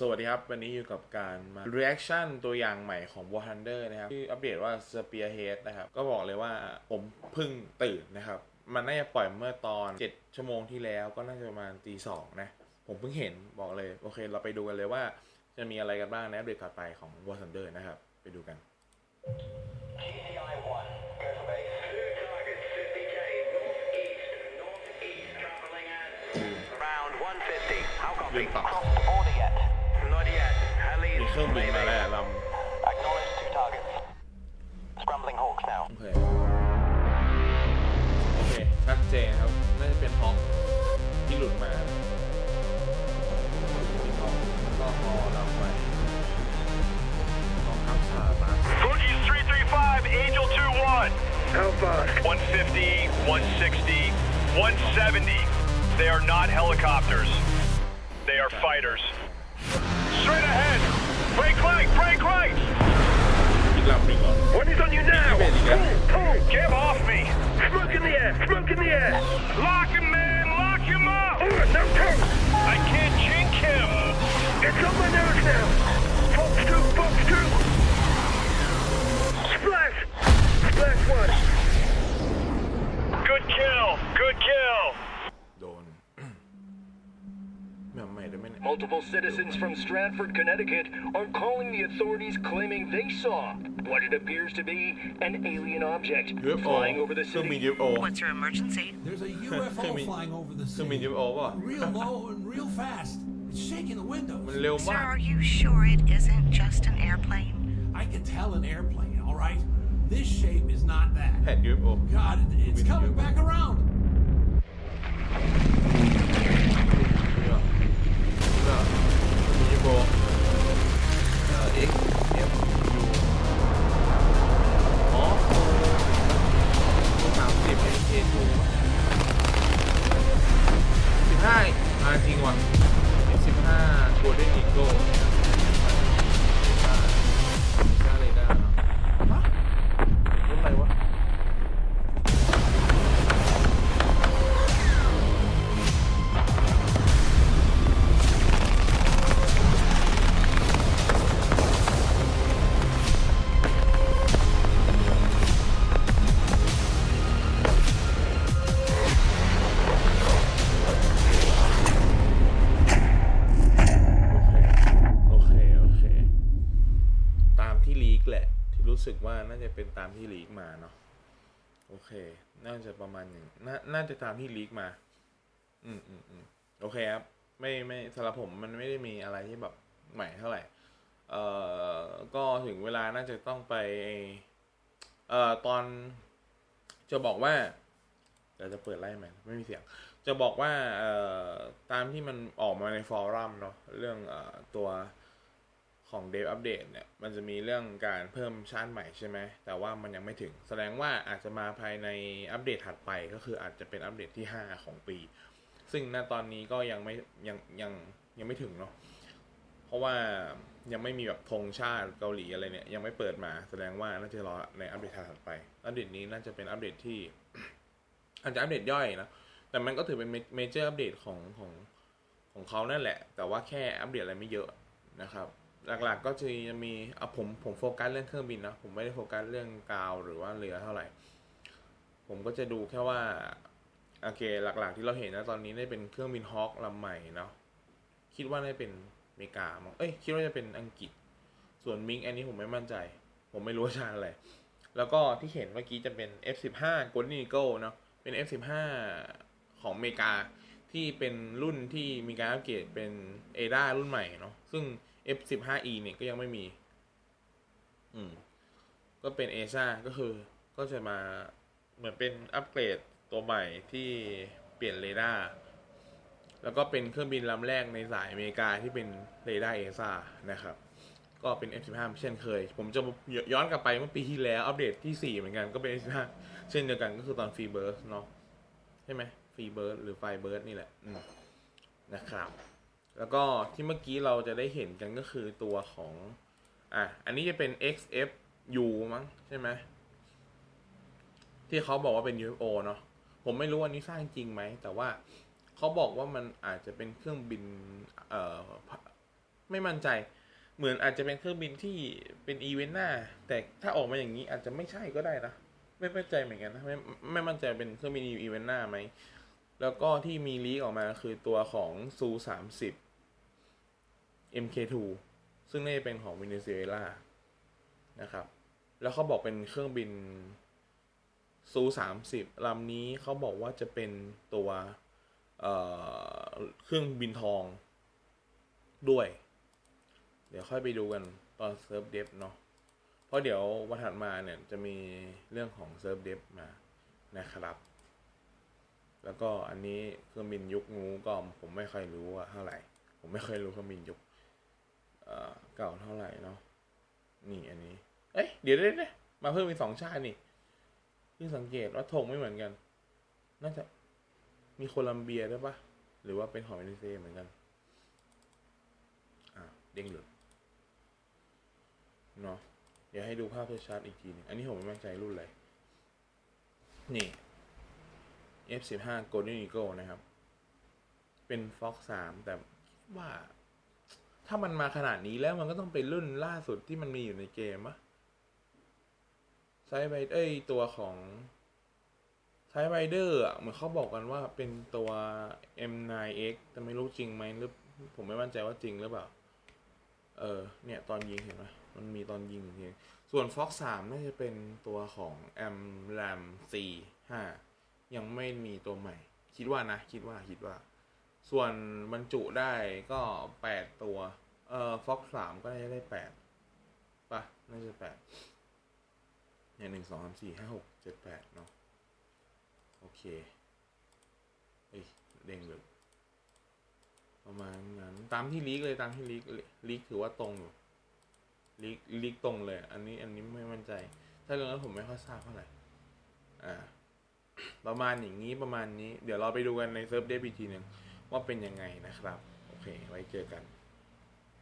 สวัสดีครับ วันนี้อยู่กับการมา reaction ตัวอย่างใหม่ของ War Thunder นะครับ ที่อัปเดตว่า Spearhead นะครับ ก็บอกเลยว่าผมเพิ่งตื่นนะครับ มันน่าจะปล่อยเมื่อตอน 7 ชั่วโมงที่แล้วก็น่าจะประมาณตีสองนะ ผมเพิ่งเห็นบอกเลย โอเค เราไปดูกันเลยว่าจะมีอะไรกันบ้างในอัปเดตถัดไปของ War Thunder นะครับ ไปดูกัน TCI 1, go for base. Two targets, 50k, northeast, northeast, traveling at around 150. How copy? Good talk. Crossed order yet? Not yet. Heli มี is เครื่องบินมาแล้วล Acknowledge two targets. Scrambling Hawks now. ำโอเค โอเค ชัดเจนครับ น่าจะเป็นฮอกที่หลุดมามีฮอกก็ฮอลำใหม่กองทัพสหรัฐ Fuji's 335, Angel 2-1. How fast? 150, 160, 170. They are not helicopters. They are fighters. Break right, break right! One is on you now! Pull, pull! Get off me! Smoke in the air, smoke in the air! Lock him man! lock him up! Ooh, no turn! I can't jink him! It's on my nose now! Fox 2, Fox 2! Multiple citizens from Stratford, Connecticut are calling the authorities claiming they saw what it appears to be an alien object UFO. flying over the city. UFO. What's your emergency? There's a UFO flying over the city. UFO. real low and real fast. It's shaking the windows. Sir, are you sure it isn't just an airplane? I can tell an airplane, all right? This shape is not that. God, it's coming back around. มี สึกว่าน่าจะเป็นตามที่ลีกมาเนาะโอเค น่าจะประมาณหนึ่งน่าน่าจะตามที่ลีกมา อืมอืมอืมโอเคครับ ไม่ไม่สำหรับผมมันไม่ได้มีอะไรที่แบบใหม่เท่าไหร่ เอ่อ ก็ถึงเวลาน่าจะต้องไป เอ่อ ตอนจะบอกว่าเดี๋ยวจะเปิดไล่ไหมไม่มีเสียง จะบอกว่า เอ่อ ตามที่มันออกมาในฟอรัมเนาะเรื่องเออตัว ของเดฟอัปเดตเนี่ยมันจะมีเรื่องการเพิ่มชาติใหม่ใช่ไหม แต่ว่ามันยังไม่ถึง แสดงว่าอาจจะมาภายในอัปเดตถัดไปก็คืออาจจะเป็นอัปเดตที่ 5 ของปี ซึ่งณตอนนี้ก็ยังไม่ยังยังยังไม่ถึงเนาะเพราะว่ายังไม่มีแบบธงชาติเกาหลีอะไรเนี่ยยังไม่เปิดมา แสดงว่าน่าจะรอในอัปเดตถัดไป อัปเดตนี้น่าจะเป็นอัปเดตที่อาจจะอัปเดตย่อยนะแต่มันก็ถือเป็นเมเจอร์อัปเดตของของของเขานั่นแหละ แต่ว่าแค่อัปเดตอะไรไม่เยอะนะครับ หลักๆก็จะมีอะผมผมโฟกัสเรื่องเครื่องบินนะผมไม่ได้โฟกัสเรื่องกาวหรือว่าเรือเท่าไหร่ ผมก็จะดูแค่ว่าโอเคหลักๆที่เราเห็นนะตอนนี้ได้เป็นเครื่องบินฮอคลำใหม่เนาะคิดว่าได้เป็นอเมริกามั้งเอ้ยคิดว่าจะเป็นอังกฤษ ส่วนมิงอันนี้ผมไม่มั่นใจ ผมไม่รู้ว่าชาติอะไร แล้วก็ที่เห็นเมื่อกี้จะเป็น F15 Golden Eagle เนาะเป็น F15 ของอเมริกาที่เป็นรุ่นที่มีการอัปเกรดเป็น ADA รุ่นใหม่เนาะซึ่ง F15E เนี่ยก็ยังไม่มี อืม ก็เป็น a อ a ก็คือ ก็จะมาเหมือนเป็นอัปเกรดตัวใหม่ที่เปลี่ยนเรดาร์แล้วก็เป็นเครื่องบินลำแรกในสายอเมริกาที่เป็นเรดาร์เอซ่านะครับ ก็เป็น F15 เช่นเคย ผมจะย้อนกลับไปเมื่อปีที่แล้ว อัปเดตที่ 4 เหมือนกันก็เป็น F15 เช่นเดียวกันก็คือตอนฟรีเบิร์สเนาะใช่ไหมฟรีเบิร์สหรือไฟเบิร์สนี่แหละนะครับ แล้วก็ที่เมื่อกี้เราจะได้เห็นกันก็คือตัวของ อะ อันนี้จะเป็น XFU มั้งใช่ไหมที่เขาบอกว่าเป็น UFO เนาะผมไม่รู้อันนี้สร้างจริงไหม แต่ว่าเขาบอกว่ามันอาจจะเป็นเครื่องบิน เอ่อ ไม่มั่นใจ เหมือนอาจจะเป็นเครื่องบินที่เป็นอีเวนต์หน้า แต่ถ้าออกมาอย่างนี้อาจจะไม่ใช่ก็ได้นะ ไม่มั่นใจเหมือนกันนะ ไม่ไม่มั่นใจเป็นเครื่องบินอีเวนต์หน้าไหม แล้วก็ที่มีลีกออกมาคือตัวของซูสามสิบ MK2 ซึ่งน่าจะเป็นของเวเนซุเอลานะครับ แล้วเขาบอกเป็นเครื่องบินซูสามสิบลำนี้เขาบอกว่าจะเป็นตัวเเครื่องบินทองด้วย เดี๋ยวค่อยไปดูกันตอนเซิร์ฟเดฟเนาะเพราะเดี๋ยววันถัดมาเนี่ยจะมีเรื่องของเซิร์ฟเดฟมานะครับ แล้วก็อันนี้เครื่องบินยุคงูก็ผมไม่ค่อยรู้ว่าเท่าไหร่ ผมไม่เคยรู้เครื่องบินยุค เอ่อเก่าเท่าไหร่เนาะนี่อันนี้ เอ้ยเดี๋ยวเดี๋ยวเดี๋ยมาเพิ่มเป็นสองชาตินี่เพิ่งสังเกตว่าธงไม่เหมือนกัน น่าจะมีโคลัมเบียด้วยปะหรือว่าเป็นของเวเนซุเอลาเหมือนกัน อ่าเด้งหลุดเนาะเดี๋ยวให้ดูภาพชัดๆอีกทีนึงอันนี้ผมไม่มั่นใจรุ่นอะไรนี่ F15 Golden Eagle นะครับ เป็น Fox 3 แต่คิดว่า ถ้ามันมาขนาดนี้แล้วมันก็ต้องเป็นรุ่นล่าสุดที่มันมีอยู่ในเกมอะไซไบเอ้ยตัวของไซไบเดอร์อะเหมือนเขาบอกกันว่าเป็นตัว M9X แต่ไม่รู้จริงไหมหรือผมไม่มั่นใจว่าจริงหรือเปล่า เออ เนี่ย ตอนยิงเห็นไหมมันมีตอนยิงอยู่ทีส่วน Fox 3น่าจะเป็นตัวของ M Ram C 5ยังไม่มีตัวใหม่ คิดว่านะ คิดว่าคิดว่า ส่วนบรรจุได้ก็แปดตัว เอ่อ Fox 3ก็น่าจะได้แปดป่ะ น่าจะแปดเนี่ยหนึ่งสองสามสี่ห้าหกเจ็ดแปดเนาะโอเคเอ้ยเด้งเลยประมาณนั้นตามที่ลีกเลยตามที่ลีกลีกถือว่าตรงอยู่ลีกลีกตรงเลย อันนี้อันนี้ไม่มั่นใจ ถ้าเรื่องนั้นผมไม่ค่อยทราบเท่าไหร่อ่าประมาณอย่างนี้ประมาณนี้ เดี๋ยวเราไปดูกันในเซิร์ฟเดฟอีกทีหนึ่ง ว่าเป็นยังไงนะครับ โอเค ไว้เจอกัน